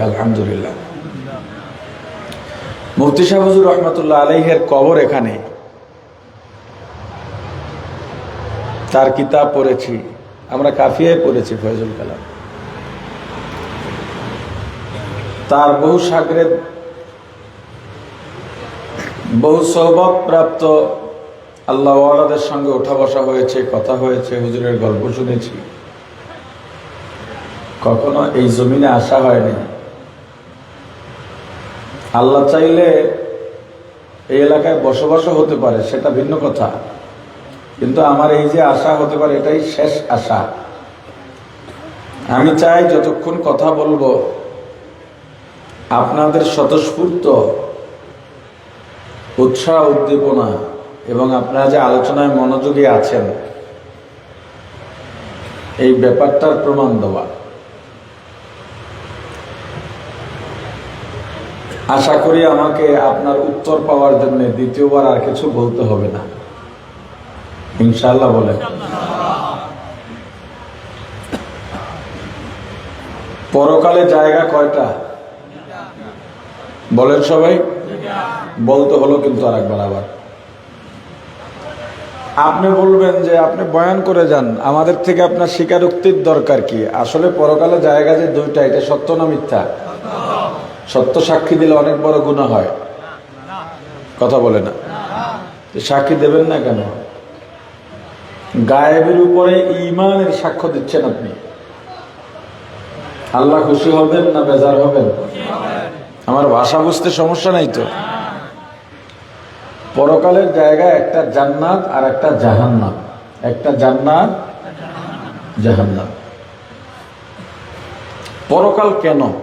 আলহামদুলিল্লাহ। মুফতি শাহবুজুর রহমতুল্লাহ আলহের কবর এখানে। তার কিতাব পড়েছি। আমরা কাফিয়ায় পড়েছি ফয়জুল কালাম। তার বহু সাগরেদ বহু সৌভাব প্রাপ্ত আল্লাহওয়ালাদের সঙ্গে ওঠা বসা হয়েছে, কথা হয়েছে, হুজুরের গল্প শুনেছি। কখনো এই জমিনে আসা হয়নি। আল্লাহ চাইলে এই এলাকায় বসবাসও হতে পারে, সেটা ভিন্ন কথা। কিন্তু আমার এই যে আশা হতে পারে, এটাই শেষ আশা। আমি চাই যতক্ষণ কথা বলব, আপনাদের স্বতঃস্ফূর্ত উৎসাহ, উদ্দীপনা এবং আপনারা যে আলোচনায় মনোযোগী আছেন, এই ব্যাপারটার প্রমাণ দেওয়া। আশা করি আমাকে আপনার উত্তর পাওয়ার জন্য দ্বিতীয়বার আর কিছু বলতে হবে না। ইনশাল্লাহ বলেন। পরকালে জায়গা কয়টা? বলেন সবাই। বলতে হলো কিন্তু আর একবার আবার। আপনি বলবেন যে আপনি বয়ান করে যান, আমাদের থেকে আপনার স্বীকারোক্তির দরকার কি? আসলে পরকালে জায়গা যে দুইটা, এটা সত্য না মিথ্যা? সত্য সাক্ষী দিলে অনেক বড় গুণা হয়। কথা বলে না। সাক্ষী দেবেন না কেন? গায়েবের উপরে ইমানের সাক্ষ্য দিচ্ছেন আপনি। আল্লাহ খুশি হবেন না বেজার হবেন? আমার ভাষা বুঝতে সমস্যা নাই তো। পরকালের জায়গায় একটা জান্নাত আর একটা জাহান্নাম। একটা জান্নাত, জাহান্নাম। পরকাল কেন?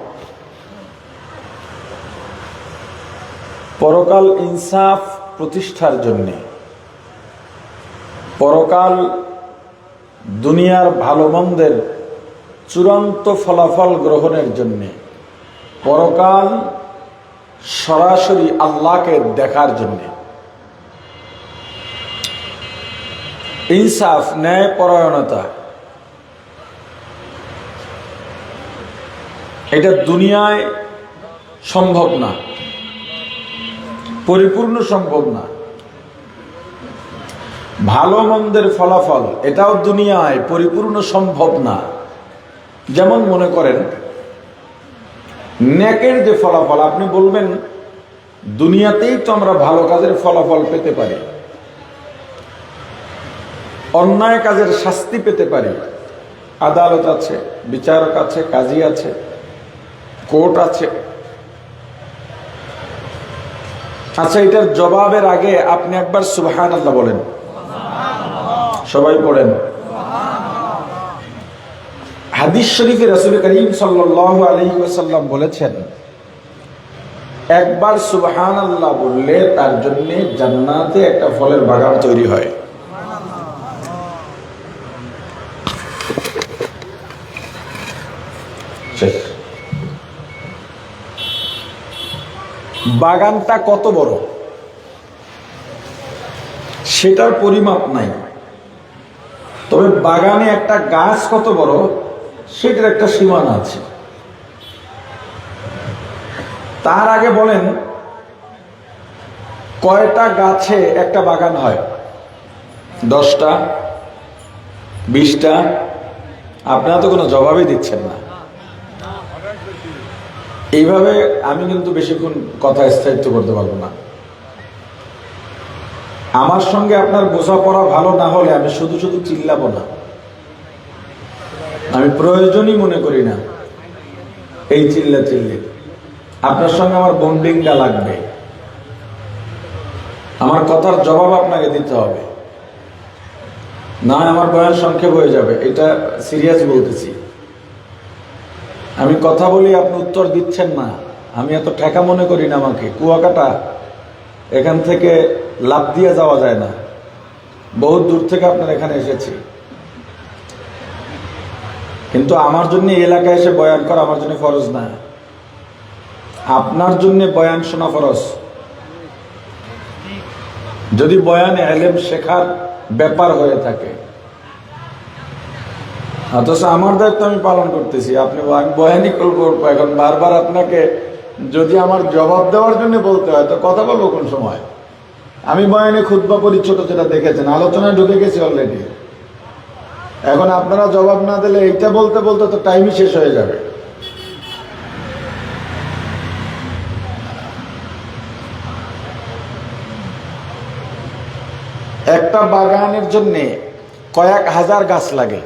পরকাল ইনসাফ প্রতিষ্ঠার জন্যে। পরকাল দুনিয়ার ভালো মন্দের চূড়ান্ত ফলাফল গ্রহণের জন্যে। পরকাল সরাসরি আল্লাহকে দেখার জন্যে। ইনসাফ, ন্যায় পরায়ণতা। এটা দুনিয়ায় সম্ভব না। পরিপূর্ণ সম্ভব না। ভালো মন্দের ফলাফল, এটাও দুনিয়ায় পরিপূর্ণ সম্ভব না। যেমন মনে করেন, নেকের যে ফলাফল, আপনি বলবেন, দুনিয়াতেই তো আমরা ভালো কাজের ফলাফল পেতে পারি। অন্যায় কাজের শাস্তি পেতে পারি। আদালত আছে, বিচারক আছে, কাজী আছে, কোর্ট আছে আচ্ছা এটার জবাবের আগে আপনি একবার সুবহান আল্লাহ বলেন। সবাই পড়েন। হাদিস শরীফে রসুল করিম ওয়াসাল্লাম বলেছেন, একবার সুবহান আল্লাহ বললে তার জন্য জান্নাতে একটা ফলের বাগান তৈরি হয়। শেষ। বাগানটা কত বড়? সেটার পরিমাপ নাই। তবে বাগানে একটা গাছ কত বড়, সেটার একটা সীমানা আছে। তার আগে বলেন, কয়টা গাছে একটা বাগান হয়? দশটা, বিশটা? আপনারা তো কোনো জবাবই দিচ্ছেন না। এইভাবে আমি কিন্তু বেশিক্ষণ কথা স্থায়িত্ব করতে পারব না। আমার সঙ্গে আপনার বোঝাপড়া ভালো না হলে আমি শুধু শুধু চিল্লাবো না। আমি প্রয়োজনই মনে করি না এই চিল্লা চিল্লি। আপনার সঙ্গে আমার বন্ডিংটা লাগবে। আমার কথার জবাব আপনাকে দিতে হবে। না আমার বয়ান সংক্ষেপ হয়ে যাবে। এটা সিরিয়াস বলতেছি। আমি কথা বলি, আপনি উত্তর দিচ্ছেন না। আমি এত ঠেকা মনে করি না আমাকে। কুয়াকাটা, এখান থেকে লাভ দিয়ে যাওয়া যায় না। বহুত দূর থেকে আপনার এখানে এসেছি। কিন্তু আমার জন্য এলাকায় এসে বয়ান করা আমার জন্য ফরজ না। আপনার জন্য বয়ান শোনা ফরজ। যদি বয়ান এলেম শেখার ব্যাপার হয়ে থাকে অথচ আমার দায়িত্ব আমি পালন করতেছি। আপনি বয়ানি করব এখন বারবার আপনাকে যদি আমার জবাব দেওয়ার জন্য বলতে হয়, তো কথা বলব কোন সময়? আমি বয়ানে খুদ্া পরিচ্ছদ যেটা দেখেছেন, আলোচনায় ঢুকে গেছি অলরেডি এখন আপনারা জবাব না দিলে এইটা বলতে বলতে তো টাইমই শেষ হয়ে যাবে। একটা বাগানের জন্যে কয়েক হাজার গাছ লাগে।